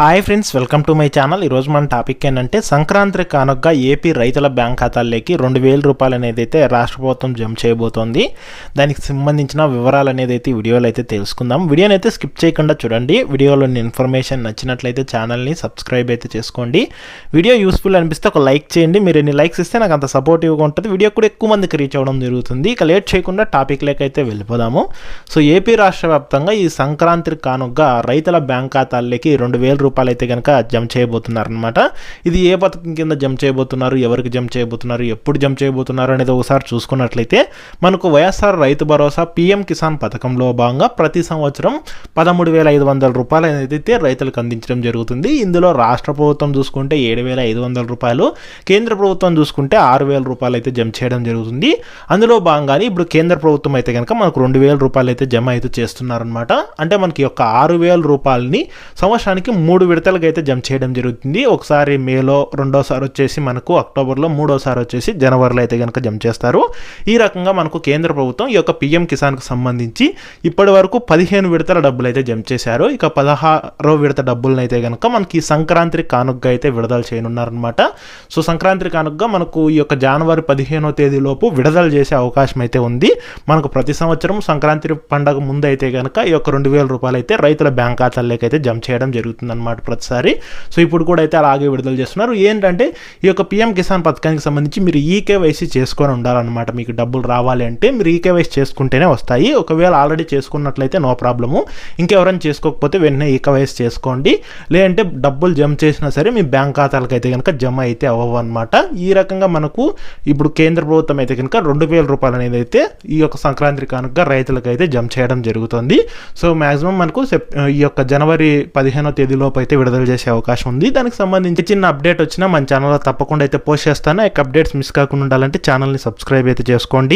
Hi friends welcome to my channel ఈరోజు మన topic ఏంటంటే సంక్రాంతి కానుకగా ఏపీ రైతుల బ్యాంక్ ఖాతాల్లోకి రెండు వేల రూపాయలు అనేది అయితే రాష్ట్ర ప్రభుత్వం జమ చేయబోతోంది. దానికి సంబంధించిన వివరాలు అనేది అయితే వీడియోలో అయితే తెలుసుకుందాం. వీడియోని అయితే స్కిప్ చేయకుండా చూడండి. వీడియోలోని ఇన్ఫర్మేషన్ నచ్చినట్లయితే ఛానల్ని సబ్స్క్రైబ్ అయితే చేసుకోండి. వీడియో యూస్ఫుల్ అనిపిస్తే ఒక లైక్ చేయండి. మీరు ఎన్ని లైక్స్ ఇస్తే నాకు అంత సపోర్టివ్గా ఉంటుంది. వీడియో కూడా ఎక్కువ మందికి రీచ్ అవ్వడం జరుగుతుంది. ఇక లేట్ చేయకుండా టాపిక్ అయితే వెళ్ళిపోదాము. సో ఏపీ రాష్ట్ర వ్యాప్తంగా ఈ సంక్రాంతి కానుకగా రైతుల బ్యాంక్ ఖాతాల్లోకి రెండు వేల రూపాయలు అయితే కనుక జమ చేయబోతున్నారనమాట ఇది ఏ పథకం కింద జమ చేయబోతున్నారు? ఎవరికి జమ చేయబోతున్నారు? ఎప్పుడు జమ చేయబోతున్నారు అనేది ఒకసారి చూసుకున్నట్లయితే మనకు వైఎస్ఆర్ రైతు భరోసా పీఎం కిసాన్ పథకంలో భాగంగా ప్రతి సంవత్సరం పదమూడు వేల ఐదు వందల రూపాయలు అయితే రైతులకు అందించడం జరుగుతుంది. ఇందులో రాష్ట్ర ప్రభుత్వం చూసుకుంటే ఏడు వేల ఐదు వందల రూపాయలు కేంద్ర ప్రభుత్వం చూసుకుంటే ఆరు వేల రూపాయలు అయితే జమ చేయడం జరుగుతుంది. అందులో భాగంగానే ఇప్పుడు కేంద్ర ప్రభుత్వం అయితే కనుక మనకు రెండు వేల రూపాయలు అయితే జమ అయితే చేస్తున్నారనమాట అంటే మనకి యొక్క ఆరు వేల రూపాయలని సంవత్సరానికి మూడు విడతలుగా అయితే జంప్ చేయడం జరుగుతుంది. ఒకసారి మేలో రెండోసారి వచ్చేసి మనకు అక్టోబర్లో మూడోసారి వచ్చేసి జనవరిలో అయితే కనుక జంప్ చేస్తారు. ఈ రకంగా మనకు కేంద్ర ప్రభుత్వం ఈ యొక్క పిఎం కిసాన్కి సంబంధించి ఇప్పటి వరకు పదిహేను విడతల డబ్బులు అయితే జంప్ చేశారు. ఇక పదహారో విడత డబ్బులను అయితే కనుక మనకి సంక్రాంతి కానుకగా అయితే విడుదల చేయనున్నారనమాట సో సంక్రాంతి కానుకగా మనకు ఈ యొక్క జనవరి పదిహేనో తేదీలోపు విడుదల చేసే అవకాశం అయితే ఉంది. మనకు ప్రతి సంవత్సరం సంక్రాంతి పండగ ముందు అయితే కనుక ఈ యొక్క రెండు వేల రూపాయలు అయితే రైతుల బ్యాంక్ ఖాతాల్లోకి అయితే జమ చేయడం జరుగుతుంది అనమాట ప్రతిసారి. సో ఇప్పుడు కూడా అయితే అలాగే విడుదల చేస్తున్నారు. ఏంటంటే ఈ యొక్క పిఎం కిసాన్ పథకానికి సంబంధించి మీరు ఈకేవైసీ చేసుకొని ఉండాలన్నమాట. మీకు డబ్బులు రావాలి అంటే మీరు ఈకేవైసీ చేసుకుంటేనే వస్తాయి. ఒకవేళ ఆల్రెడీ చేసుకున్నట్లయితే నో ప్రాబ్లము. ఇంకెవరైనా చేసుకోకపోతే వెంటనే ఈకేవైసీ చేసుకోండి. లేదంటే డబ్బులు జమ చేసినా సరే మీ బ్యాంక్ ఖాతాలకు అయితే కనుక జమ అయితే అవ్వవు అనమాట ఈ రకంగా మనకు ఇప్పుడు కేంద్ర ప్రభుత్వం అయితే కనుక రెండు వేల రూపాయలు అనేది అయితే ఈ యొక్క సంక్రాంతి కానుక రైతులకు అయితే జమ చేయడం జరుగుతుంది. సో మాక్సిమం మనకు సెప్ ఈ యొక్క జనవరి పదిహేనో లోపు అయితే విడుదల చేసే అవకాశం ఉంది. దానికి సంబంధించి చిన్న అప్డేట్ వచ్చినా మన ఛానల్లో తప్పకుండా అయితే పోస్ట్ చేస్తాను. ఆ అప్డేట్స్ మిస్ కాకుండా ఉండాలంటే ఛానల్ని సబ్స్క్రైబ్ అయితే చేసుకోండి.